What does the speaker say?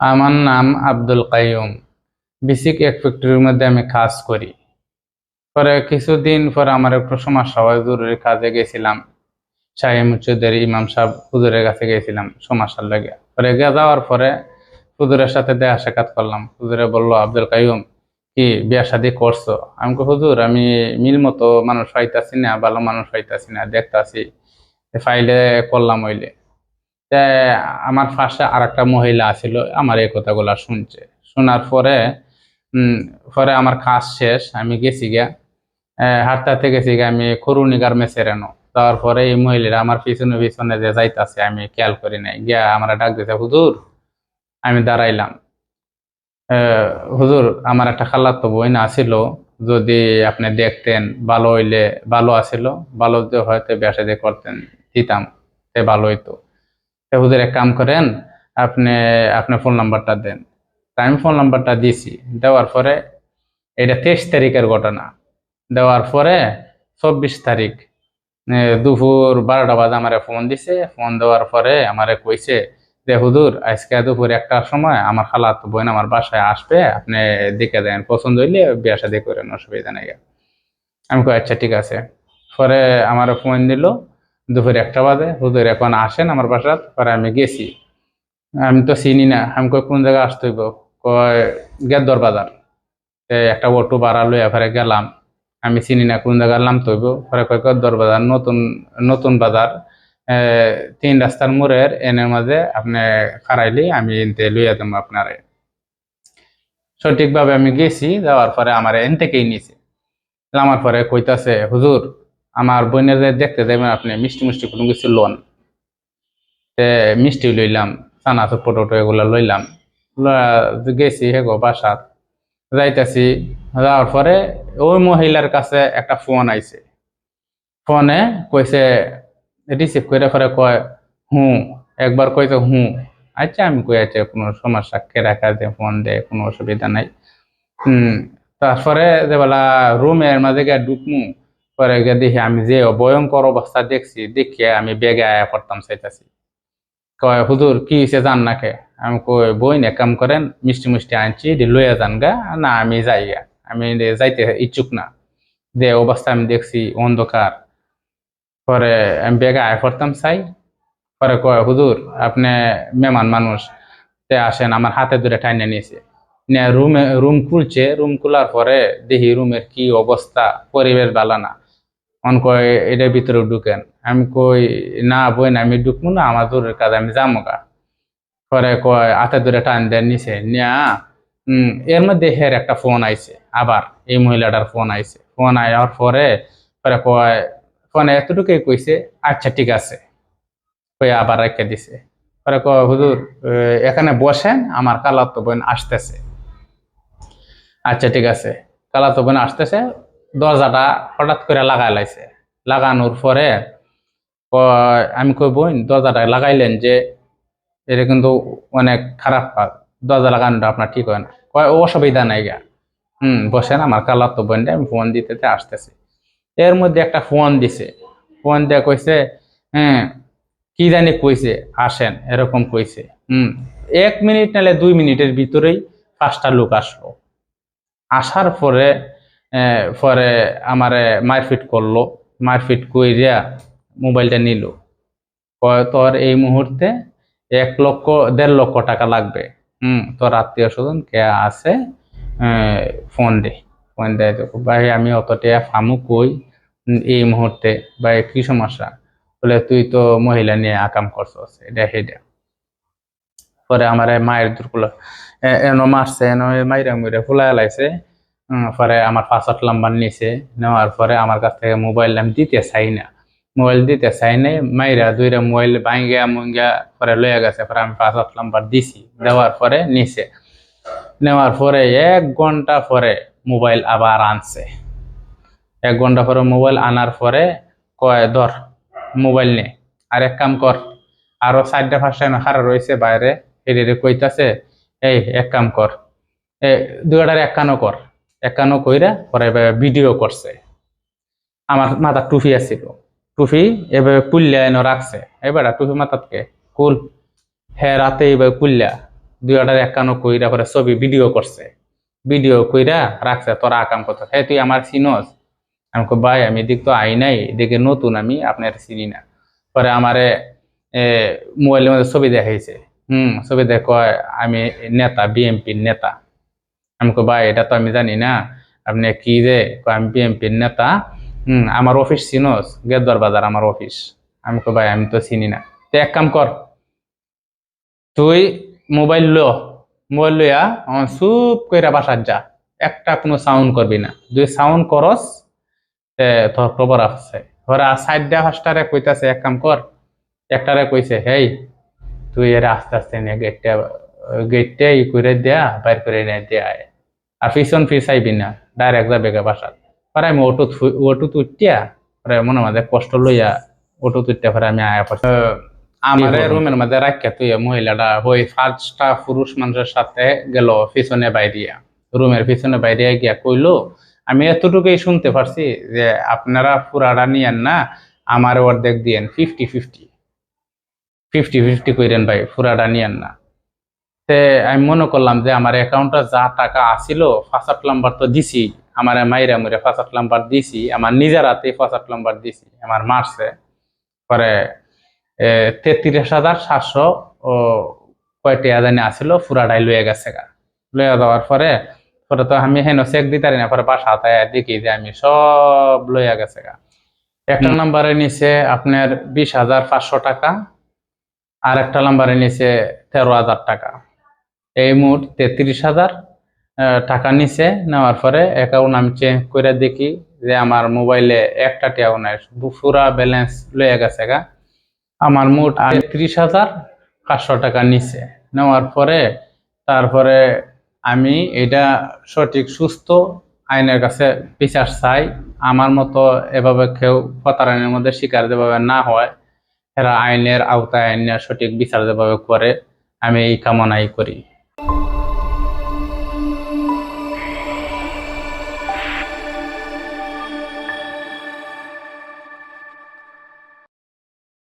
আমার নাম আব্দুল কাইয়ুম। বেসিক এক ফ্যাক্টরির মধ্যে আমি কাজ করি। পরে কিছুদিন পরে আমার একটু সমস্যা হয়, জরুরি কাজে গেছিলাম। শাহী মুচুদের ইমাম সাহেব হুজুরের কাছে গেছিলাম সমস্যার লাগে। পরে গে যাওয়ার পরে হুজুরের সাথে দেখা সাক্ষাৎ করলাম। হুজুরে বলল, আব্দুল কাইয়ুম, কি বিয়া শাদি করছ? আমি হুজুর, আমি মিল মতো মানুষ পাইতাছি না, ভালো মানুষ পাইতাছি না, দেখতাছি। ফাইলে করলাম হইলে। আমার পাশে আর একটা মহিলা আছিল, আমার এই কথাগুলা শুনছে। শোনার পরে পরে আমার কাজ শেষ, আমি গেছি গিয়া হাঁটতে গেছি গিয়া আমি করুনি গার্মেন্টসের এনো। যাওয়ার পরে এই মহিলারা আমার পিছনে পিছনে যে যাইতাছে, আমি খেয়াল করি নাই। গিয়া আমার ডাক দিতে হুজুর, আমি দাঁড়াইলাম। হুজুর, আমার একটা খালাতো বোন আছিল, যদি আপনি দেখতেন, ভালো হইলে, ভালো আছিল, ভালো হয়তো ব্যবসা করতেন, দিতাম তে ভালো হইতো। হুজুর এক কাম করেন, আপনি, আপনার ফোন নাম্বারটা দেন। তা আমি ফোন নাম্বারটা দিছি, দেওয়ার পরে এটা তেইশ তারিখের ঘটনা। দেওয়ার পরে চব্বিশ তারিখ দুপুর বারোটা বাজে আমারে ফোন দিছে। ফোন দেওয়ার পরে আমারে কইছে যে, হুজুর, আজকে দুপুর একটার সময় আমার খালাতো বোন আমার বাসায় আসবে, আপনি দেখে দেন, পছন্দ হইলে বিয়া শাদি করেন, অসুবিধা নাই আমি কই আচ্ছা ঠিক আছে। পরে আমার ফোন দিল দুপুর একটা বাজে, হুজুর এখন আসেন আমার বাসাত পরে আমি গেছি। আমি তো চিনি না, আমি কই কোন জায়গায় আসতে হইব? কয়, গেদ্দর বাজার। একটা অটো ভাড়া লই এবারে গেলাম। আমি চিনি না কোন জায়গায় নাম তৈব পরে কয়, গেদ্দর বাজার, নতুন নতুন বাজার। তিন রাস্তার মোড়ের এনের মাঝে আপনি খারাইলি আমি এনতে লইয়া দেবো আপনারে। সঠিকভাবে আমি গেছি, যাওয়ার পরে আমার এন থেকেই নিছে। নামার পরে কইতাছে, হুজুর আমার বোনের যে দেখতে দেবেন আপনি, মিষ্টি মিষ্টি কোনো কিছু লোন। মিষ্টি লইলাম, চানা চুপো টোটো এগুলো লইলাম। গেছি হেগো বাসাত, যাইতেছি, যাওয়ার পরে ওই মহিলার কাছে একটা ফোন আইছে। ফোনে কইছে, রিসিভ করে পরে কয়, হুঁ। একবার কইছে, হুঁ। আচ্ছা আমি কই আচ্ছা কোনো সমস্যা? কে রাখা দে ফোন দে, কোনো অসুবিধা নাই। হুম, তারপরে যে বেলা, রুমের মাঝে গিয়ে ঢুকমু। পরে গিয়ে দেখি আমি যে ভয়ঙ্কর অবস্থা দেখছি, দেখিয়ে আমি বেগে আয়া করতাম চাইতাছি। কয়, হুজুর, কি হয়েছে জান নাকে আমি কই, বই এক কাম করেন, মিষ্টি মিষ্টি আনছি লইয়া যান গা, না, আমি যাই গা আমি যাইতে ইচ্ছুক না। যে অবস্থা আমি দেখছি, অন্ধকার। পরে আমি বেগে আয় করতাম চাই। পরে কয়, হুজুর, আপনি মেহমান মানুষ, তে আসেন, আমার হাতে ধরে টাইনে নিয়েছে। নিয়ে রুমে, রুম খুলছে, রুম খোলার পরে দেখি রুমের কি অবস্থা, পরিবেশ ভালো না। অন কয়, এটার ভিতরে ঢুকেন। আমি কই, না বই না আমি ঢুকবো না, আমার দূরের কাজ, আমি যাব গা। পরে কয় হাতে ধরে টান দেন নিছে নিয়া এর মধ্যে হের একটা ফোন আইছে, আবার এই মহিলাটার ফোন আইছে। ফোন আয়ার পরে পরে কয়, ফোনে এতটুকুই কইছে আচ্ছা ঠিক আছে। কই আবার রেখে দিছে। পরে কয়, হুজুর এখানে বসেন, আমার কালাতো বোন আসতেছে। আচ্ছা ঠিক আছে। কালাতো বোন আসতেছে দরজাটা হঠাৎ করে লাগাই লাইছে। লাগানোর পরে আমি কই, বোন, দরজাটা লাগাইলেন যে এটা কিন্তু অনেক খারাপ কাজ। দরজা লাগানোটা আপনার ঠিক হয় না। কয় অসুবিধা নাই গা। হুম, বসেন, আমার কালার তো বোন আমি ফোন দিতে আসতেছি। এর মধ্যে একটা ফোন দিছে। ফোন দিয়ে কইছে হ্যাঁ কি জানি কইছে, আসেন, এরকম কইছে। হুম, এক মিনিট নালে দুই মিনিটের ভিতরেই পাঁচটা লোক আসলো। আসার পরে পরে আমারে মারপিট করল। মারপিট কইরা মোবাইলটা নিল। তোর এই মুহূর্তে এক লক্ষ দেড় লক্ষ টাকা লাগবে। হুম তোর আত্মীয় স্বজন কে আছে? ফোন দে। ফোন দেয় ভাই আমি অতটা ফামু কই এই মুহূর্তে? ভাই কি সমস্যা? বলে তুই তো মহিলা নিয়ে আকাম করছস এটা হেডা। পরে আমার মায়ের দুর্কুল এনো মারছে এনো মাইরা মুইরা ফুলাই লাইছে। উম, পরে আমার পাসওয়ার্ড নাম্বার নিছে, নেওয়ার পরে আমার কাছ থেকে মোবাইল আমি দিতে চাই না। মোবাইল দিতে চাই নাই, মাইরা দুইটা মোবাইল ভাঙ্গা মুঙ্গা পরে লয়ে গেছে, পরে আমি পাসওয়ার্ড নাম্বার দিছি। দেওয়ার পরে নিছে। নেওয়ার পরে এক ঘণ্টা পরে মোবাইল আবার আনছে। এক ঘণ্টা পরে মোবাইল আনার পরে কয়, ধর মোবাইল নে, আর এক কাম কর, আরও চারটা পাঁচটা খারা রয়েছে বাইরে এদের কইতাছে, এই, এক কাম কর, এ দুটার এক কানো কর। এক কানো কইরা পরে ভিডিও করছে। আমার মাথা টুপি আছিল। টুপি এভাবে কুল্লা এনে রাখছে। এবার টুপি মাথাতকে কুল হে রাতে এভাবে কুল্লা দুই হাজার একান্ন কইরা পরে ছবি ভিডিও করছে। ভিডিও কইরা রাখছে, তোরা আকাম কত হ্যাঁ তুই আমার চিনস? আমি ভাই, আমি এদিক তো আই নাই, এদিকে নতুন আমি, আপনার চিনি না। পরে আমারে মোবাইলের মধ্যে ছবি দেখাইছে। হুম, ছবি দেখো আমি নেতা বিএনপির নেতা। আমি কই, ভাই এটা তো আমি জানি না। আপনি কি যে আমি বিএনপির নেতা। হুম আমার অফিস চিনোস গেদর বাজার আমার অফিস। আমি কই, ভাই আমি তো চিনি না। তো এক কাম কর। তুই মোবাইল লো। মোবাইল লইয়া আমার চুপ কইরা বাসার যা। একটা কোনো সাউন্ড করবি না। তুই সাউন্ড করস তোর খবর আছে। ওরা সাইডটা ফাস্টারে কইতাছে এক কাম কর। একটারে কইছে হেই তুই এর আস্তে আস্তে নিয়ে গেটটা গেটটা ই করে দেয়া বাইর করে নিয়ে দেয়া। আর পিছন ফিস আইবি না ডাইরেক্ট যাবে গা বাসার পরে আমি অটো অটো তুইটিয়া পরে মনে মাঝে কষ্ট লইয়া অটো তুইটা পরে আমি আয়া পড়ছি। আমার রুমের মধ্যে রাখিয়া তুই মহিলাটা ওই ফার্স্টটা পুরুষ মানুষের সাথে গেল পিছনে বাইরিয়া। রুমের পিছনে বাইরিয়া গিয়া কইলো আমি এতটুকুই শুনতে পারছি যে আপনারা পুরাটা নিয়েন না আমার অর্ধেক দিয়েন ফিফটি ফিফটি ফিফটি ফিফটি কইরেন ভাই পুরাটা নিয়েন না। তে আমি মনে করলাম যে আমার অ্যাকাউন্টে যা টাকা আসিল ফাঁসাট নাম্বার তো দিছি আমার মাইরা মুরে ফাঁসাট নাম্বার দিছি আমার নিজের হাতে ফাঁসাট নাম্বার দিছি আমার মারছে। পরে তেত্রিশ হাজার সাতশো ও কয়টি জানি আসিল পুরাটাই লইয়া গেছে গা। লইয়া যাওয়ার পরে পরে তো আমি হেন চেক দিতে পারি না পরে বাসা হাতায় দেখি যে আমি সব লইয়া গেছে গা। একটা নাম্বারে নিচে আপনার বিশ হাজার পাঁচশো টাকা আর একটা নাম্বারে নিচে তেরো হাজার টাকা। এই মোট তেত্রিশ হাজার টাকা নিচে নেওয়ার পরে অ্যাকাউন্ট আমি চেঞ্জ করে দেখি যে আমার মোবাইলে একটা টিয়াও নাই, পুরা ব্যালেন্স লয়ে গেছে গা। আমার মোট তেত্রিশ হাজার পাঁচশো টাকা নিচে নেওয়ার পরে তারপরে আমি এটা সঠিক, সুস্থ আইনের কাছে বিচার চাই। আমার মতো এভাবে কেউ প্রতারণের মধ্যে শিকার যেভাবে না হয়, এরা আইনের আওতায় আইনের সঠিক বিচার যেভাবে করে, আমি এই কামনাই করি।